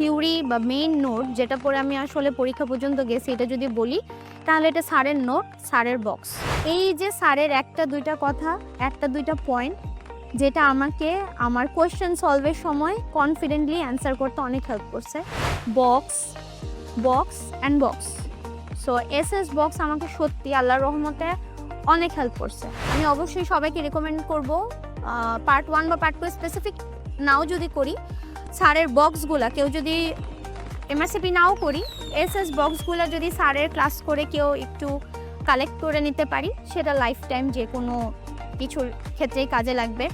Theory বা main note যেটা পরে আমি আসলে পরীক্ষা পর্যন্ত গেছি, এটা যদি বলি, তাহলে এটা স্যারের নোট স্যারের বক্স এই যে স্যারের একটা, দুইটা কথা, একটা, দুইটা পয়েন্ট যেটা আমাকে আমার কোয়েশ্চেন সলভের সময় কনফিডেন্টলি অ্যান্সার করতে অনেক হেল্প করছে। Box box and box so S S box আমাকে সত্যি আল্লাহর রহমতে অনেক হেল্প করছে। আমি অবশ্যই সবাইকে রেকমেন্ড করব। পার্ট ওয়ান বা পার্ট টু স্পেসিফিক নাও যদি করি স্যারের বক্সগুলা কেউ যদি এমএসসিপি নাও করি এস এস বক্সগুলো যদি স্যারের ক্লাস করে কেউ একটু কালেক্ট করে নিতে পারি, সেটা লাইফ টাইম যে কোনো কিছুর ক্ষেত্রেই কাজে লাগবে।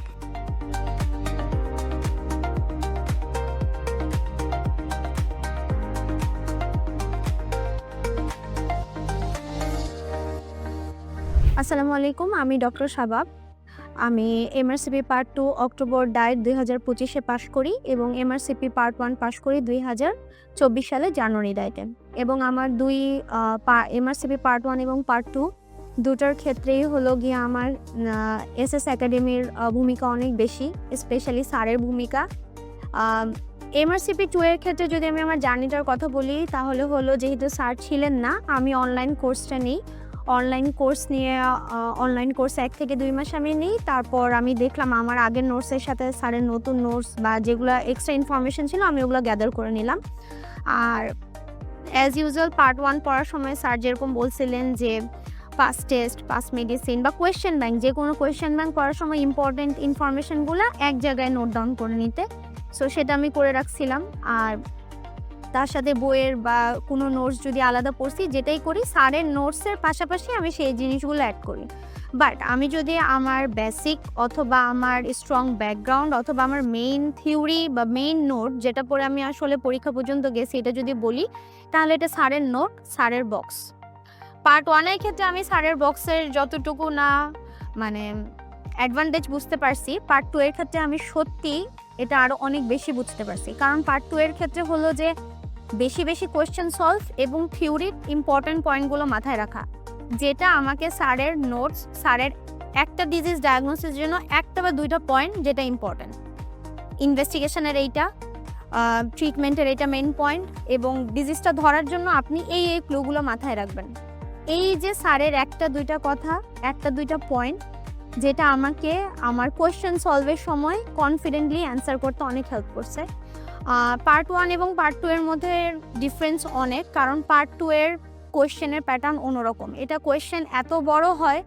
আসসালামু আলাইকুম, আমি ডক্টর শাবাব আমি MRCP part two October diet দুই হাজার পঁচিশে পাশ করি এবং এমআরসিপি পার্ট ওয়ান পাশ করি দুই হাজার চব্বিশ সালে জানুয়ারি ডায়েটে এবং আমার দুই এমআরসিপি পার্ট ওয়ান এবং পার্ট টু দুটার ক্ষেত্রেই হলো গিয়ে আমার এস এস একাডেমির ভূমিকা অনেক বেশি স্পেশালি স্যারের ভূমিকা। এমআরসিপি টু এর ক্ষেত্রে যদি আমি আমার জার্নিটার কথা বলি, তাহলে হলো যেহেতু স্যার ছিলেন না, আমি অনলাইন কোর্সটা নিই। অনলাইন কোর্স নিয়ে অনলাইন কোর্স এক থেকে দুই মাস আমি নিই। তারপর আমি দেখলাম আমার আগের নোটসের সাথে স্যারের নতুন নোটস বা যেগুলো এক্সট্রা ইনফরমেশন ছিল, আমি ওগুলো গ্যাদার করে নিলাম। আর অ্যাজ ইউজুয়াল পার্ট ওয়ান পড়ার সময় স্যার যেরকম বলছিলেন যে পাস টেস্ট পাস মেডিসিন বা কোয়েশ্চেন ব্যাংক যে কোনো কোয়েশ্চেন ব্যাংক পড়ার সময় ইম্পর্টেন্ট ইনফরমেশনগুলো এক জায়গায় নোট ডাউন করে নিতে। সো সেটা আমি করে রাখছিলাম। আর তার সাথে বইয়ের বা কোনো নোটস যদি আলাদা পড়ছি, যেটাই করি স্যারের নোটসের পাশাপাশি আমি সেই জিনিসগুলো অ্যাড করি। বাট আমি যদি আমার বেসিক অথবা আমার স্ট্রং ব্যাকগ্রাউন্ড অথবা আমার মেইন থিওরি বা মেইন নোট যেটা পরে আমি আসলে পরীক্ষা পর্যন্ত গেছি, এটা যদি বলি, তাহলে এটা স্যারের নোট স্যারের বক্স পার্ট ওয়ানের ক্ষেত্রে আমি স্যারের বক্সের যতটুকু না মানে অ্যাডভান্টেজ বুঝতে পারছি পার্ট টু এর ক্ষেত্রে আমি সত্যি এটা আরও অনেক বেশি বুঝতে পারছি। কারণ পার্ট টু এর ক্ষেত্রে হলো যে বেশি বেশি কোয়েশ্চেন সলভ এবং থিওরির ইম্পর্ট্যান্ট পয়েন্টগুলো মাথায় রাখা, যেটা আমাকে স্যারের নোটস স্যারের একটা ডিজিজ ডায়াগনোসিসের জন্য একটা বা দুইটা পয়েন্ট যেটা ইম্পর্ট্যান্ট ইনভেস্টিগেশনের এইটা ট্রিটমেন্টের এটা মেন পয়েন্ট এবং ডিজিজটা ধরার জন্য আপনি এই এই ক্লুগুলো মাথায় রাখবেন। এই যে স্যারের একটা দুইটা কথা, একটা দুইটা পয়েন্ট যেটা আমাকে আমার কোয়েশ্চেন সলভের সময় কনফিডেন্টলি অ্যান্সার করতে অনেক হেল্প করছে। পার্ট ওয়ান এবং পার্ট টু এর মধ্যে ডিফারেন্স অনেক, কারণ পার্ট টু এর কোয়েশ্চেনের প্যাটার্ন অন্যরকম। এটা কোয়েশ্চেন এত বড় হয়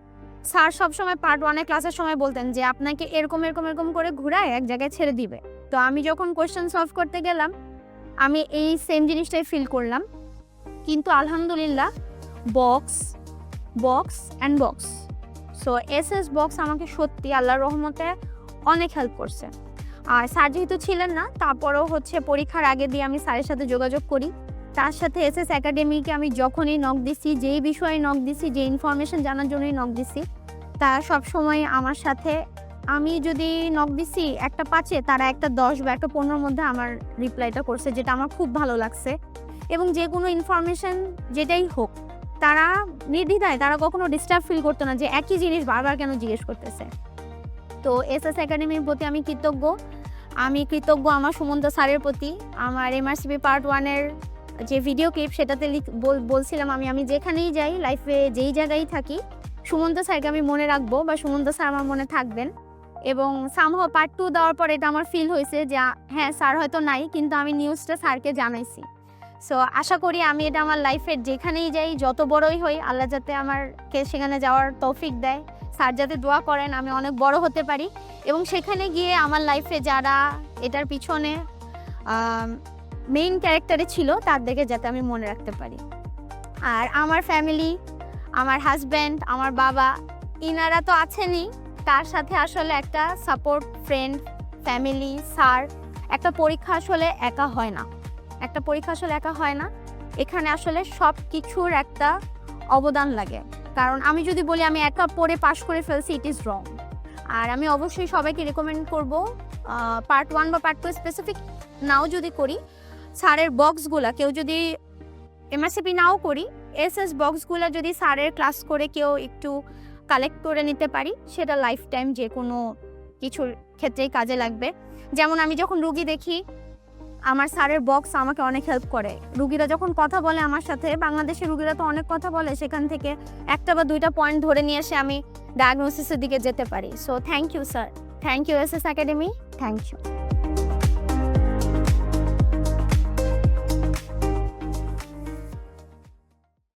স্যার সবসময় পার্ট ওয়ানের ক্লাসের সময় বলতেন যে, আপনাকে এরকম এরকম এরকম করে ঘুরায় এক জায়গায় ছেড়ে দিবে। তো আমি যখন কোয়েশ্চেন সলভ করতে গেলাম, আমি এই সেম জিনিসটাই ফিল করলাম। কিন্তু আলহামদুলিল্লাহ box box and box so S S box আমাকে সত্যি আল্লাহর রহমতে অনেক হেল্প করছে। আর স্যার যেহেতু ছিলেন না, তারপরেও হচ্ছে পরীক্ষার আগে দিয়ে আমি স্যারের সাথে যোগাযোগ করি। তার সাথে এস এস একাডেমিকে আমি যখনই নক দিছি, যেই বিষয়ে নক দিছি, যে ইনফরমেশন জানার জন্যই নক দিছি তারা সবসময় আমার সাথে। আমি যদি নক দিছি একটা পাঁচে, তারা একটা দশ বা একটা পনেরোর মধ্যে আমার রিপ্লাইটা করছে, যেটা আমার খুব ভালো লাগছে। এবং যে কোনো ইনফরমেশন যেটাই হোক, তারা নির্দ্বিধায়, তারা কখনো ডিস্টার্ব ফিল করতো না যে একই জিনিস বারবার কেন জিজ্ঞেস করতেছে। তো এস এস একাডেমির প্রতি আমি কৃতজ্ঞ। আমি কৃতজ্ঞ আমার সুমন্ত স্যারের প্রতি। আমার এমআরসিপি পার্ট ওয়ানের যে ভিডিও ক্লিপ সেটাতে বলছিলাম আমি আমি যেখানেই যাই লাইফে যেই জায়গায় থাকি, সুমন্ত স্যারকে আমি মনে রাখব বা সুমন্ত স্যার আমার মনে থাকবেন। এবং সামহ পার্ট টু দেওয়ার পর এটা আমার ফিল হয়েছে যে হ্যাঁ স্যার হয়তো নাই, কিন্তু আমি নিউজটা স্যারকে জানাইছি। সো আশা করি আমি এটা আমার লাইফের যেখানেই যাই, যত বড়ই হই, আল্লাহ যাতে আমারকে সেখানে যাওয়ার তৌফিক দেয়। স্যার যাতে দোয়া করেন, আমি অনেক বড় হতে পারি। এবং সেখানে গিয়ে আমার লাইফে যারা এটার পিছনে মেইন ক্যারেক্টারে ছিল, তাদেরকে যাতে আমি মনে রাখতে পারি। আর আমার ফ্যামিলি আমার হাজব্যান্ড আমার বাবা, ইনারা তো আছেনই। তার সাথে আসলে একটা সাপোর্ট ফ্রেন্ড ফ্যামিলি স্যার একটা পরীক্ষা আসলে একা হয় না। একটা পরীক্ষা আসলে একা হয় না। এখানে আসলে সব কিছুর একটা অবদান লাগে। কারণ আমি যদি বলি আমি একা পড়ে পাশ করে ফেলছি ইট ইজ রং আর আমি অবশ্যই সবাইকে রেকমেন্ড করব পার্ট ওয়ান বা পার্ট টু স্পেসিফিক নাও যদি করি, স্যারের বক্সগুলা কেউ যদি এমএসসিপি নাও করি এস এস বক্সগুলো যদি স্যারের ক্লাস করে কেউ একটু কালেক্ট করে নিতে পারি, সেটা লাইফ টাইম যে কোনো কিছুর ক্ষেত্রেই কাজে লাগবে। যেমন আমি যখন রুগী দেখি আমার স্যারের বক্স আমাকে অনেক হেল্প করে। রুগীরা যখন কথা বলে আমার সাথে বাংলাদেশের রুগীরা তো অনেক কথা বলে, সেখান থেকে একটা বা দুইটা পয়েন্ট ধরে নিয়ে এসে আমি ডায়াগনোসিসের দিকে যেতে পারি। So thank you sir thank you S S academy thank you